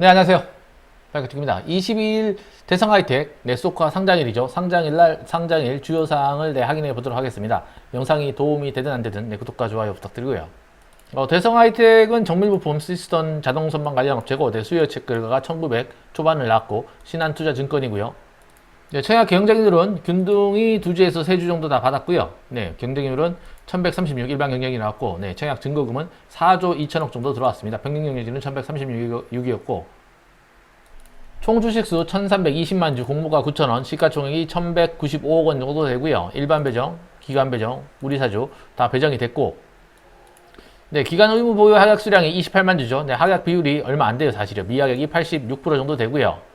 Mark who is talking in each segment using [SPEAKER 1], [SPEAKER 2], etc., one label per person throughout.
[SPEAKER 1] 네, 안녕하세요. 발가tik입니다. 22일 대성 하이텍 네소카 상장일이죠. 상장일 날 상장일 주요 사항을 네, 확인해 보도록 하겠습니다. 영상이 도움이 되든 안 되든 네, 구독과 좋아요 부탁드리고요. 어, 대성 하이텍은 정밀 부품 시스템 자동 선반 관련 업체고 네, 수요 체크 결과가 1900 초반을 나왔고 신한 투자 증권이고요. 네, 청약 경쟁률은 균등이 두 주에서 세 주 정도 다 받았고요. 네, 경쟁률은 1136 일반 경쟁이 나왔고, 네, 청약 증거금은 4조 2천억 정도 들어왔습니다. 평균 경쟁률은 1136이었고, 총 주식수 1320만 주, 공모가 9천원, 시가총액이 1195억 원 정도 되고요. 일반 배정, 기간 배정, 우리 사주 다 배정이 됐고, 네, 기간 의무 보유 하약 수량이 28만 주죠. 네, 하약 비율이 얼마 안 돼요, 사실은. 미하약이 86% 정도 되고요.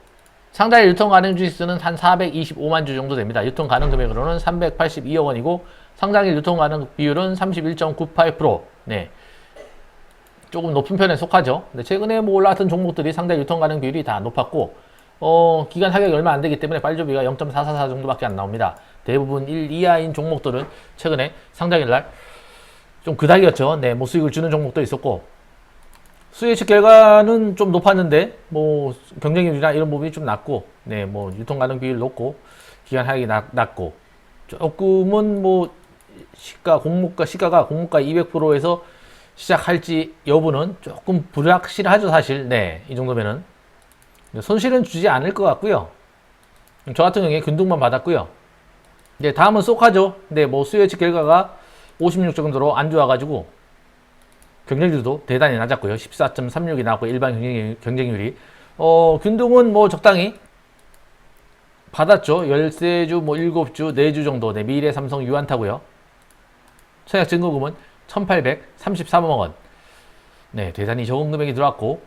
[SPEAKER 1] 상자의 유통 가능 주식수는 한 425만 주 정도 됩니다. 유통 가능 금액으로는 382억 원이고 상장일 유통 가능 비율은 31.98%. 네. 조금 높은 편에 속하죠. 근데 최근에 뭐 올라왔던 종목들이 상당히 유통 가능 비율이 다 높았고 어, 기간 하격이 얼마 안 되기 때문에 빨조비가 0.444 정도밖에 안 나옵니다. 대부분 1 이하인 종목들은 최근에 상장일 날 좀 그닥이었죠. 네, 뭐 수익을 주는 종목도 있었고 수요 예측 결과는 좀 높았는데 뭐 경쟁률이나 이런 부분이 좀 낮고 네 뭐 유통 가능 비율 높고 기간 하락이 낮, 낮고 조금은 뭐 시가 공모가 시가가 공모가 200%에서 시작할지 여부는 조금 불확실하죠 사실. 네 이 정도면은. 손실은 주지 않을 것 같고요. 저 같은 경우에 균등만 받았고요. 이제 다음은 쏙하죠. 근데 뭐 수요 예측 결과가 56 정도로 안 좋아가지고 경쟁률도 대단히 낮았고요. 14.36이 나왔고 일반 경쟁률, 경쟁률이 어, 균등은 뭐 적당히 받았죠. 13주, 뭐 7주, 4주 정도 네, 미래 삼성 유한타고요. 청약 증거금은 1,833억 원. 네, 대단히 적은 금액이 들어왔고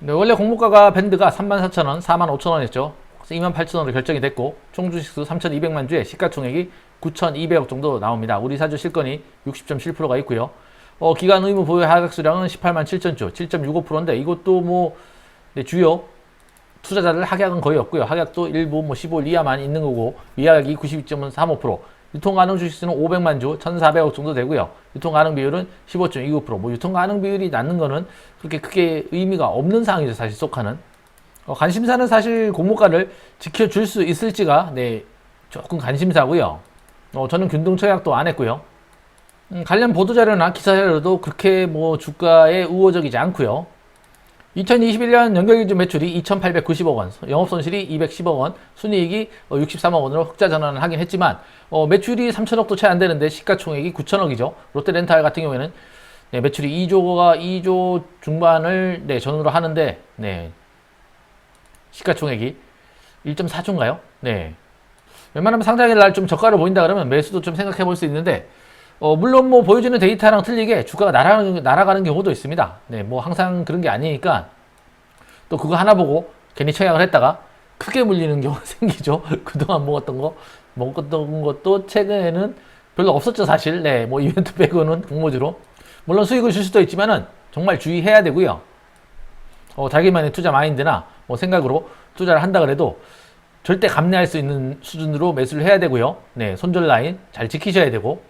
[SPEAKER 1] 네, 원래 공모가가 밴드가 34,000원, 45,000원이었죠. 28,000원으로 결정이 됐고 총 주식수 3,200만 주에 시가총액이 9,200억 정도 나옵니다. 우리 사주 실권이 60.7%가 있고요. 어, 기간 의무 보유 하락 수량은 18만 7천 주, 7.65%인데 이것도 뭐 네, 주요 투자자들 하락은 거의 없고요. 하락도 일부 뭐 15일 이하만 있는 거고 미하락이 92.35%. 유통 가능 주식수는 500만 주, 1,400억 정도 되고요. 유통 가능 비율은 15.29%. 뭐 유통 가능 비율이 낮는 거는 그렇게 크게 의미가 없는 상황이죠. 사실 속하는. 어, 관심사는 사실 공모가를 지켜줄 수 있을지가 네 조금 관심사고요. 어, 저는 균등 처약도 안 했고요. 음, 관련 보도자료나 기사자료도 그렇게 뭐 주가에 우호적이지 않고요. 2021년 연결기준 매출이 2,890억 원, 영업손실이 210억 원, 순이익이 63억 원으로 흑자 전환을 하긴 했지만 어, 매출이 3천억도 채 안 되는데 시가총액이 9천억이죠. 롯데렌탈 같은 경우에는 네, 매출이 2조가 2조 중반을 네, 전후로 하는데 네, 시가총액이 1.4조인가요? 네. 웬만하면 상장일 날 좀 저가로 보인다 그러면 매수도 좀 생각해 볼 수 있는데 어, 물론 뭐 보여주는 데이터랑 틀리게 주가가 날아가는, 날아가는 경우도 있습니다. 네, 뭐 항상 그런 게 아니니까 또 그거 하나 보고 괜히 청약을 했다가 크게 물리는 경우가 생기죠. 그동안 먹었던 거, 먹었던 것도 최근에는 별로 없었죠, 사실. 네, 뭐 이벤트 빼고는 공모주로. 물론 수익을 줄 수도 있지만은 정말 주의해야 되고요. 어, 자기만의 투자 마인드나 뭐 생각으로 투자를 한다 그래도 절대 감내할 수 있는 수준으로 매수를 해야 되고요. 네, 손절 라인 잘 지키셔야 되고 어,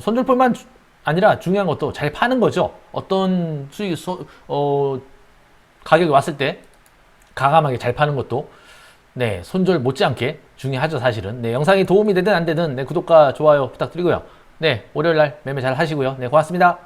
[SPEAKER 1] 손절뿐만 주- 아니라 중요한 것도 잘 파는 거죠. 어떤 수익, 소, 어, 가격이 왔을 때 가감하게 잘 파는 것도 네, 손절 못지않게 중요하죠, 사실은. 네, 영상이 도움이 되든 안 되든 네, 구독과 좋아요 부탁드리고요. 네, 월요일 날 매매 잘 하시고요. 네, 고맙습니다.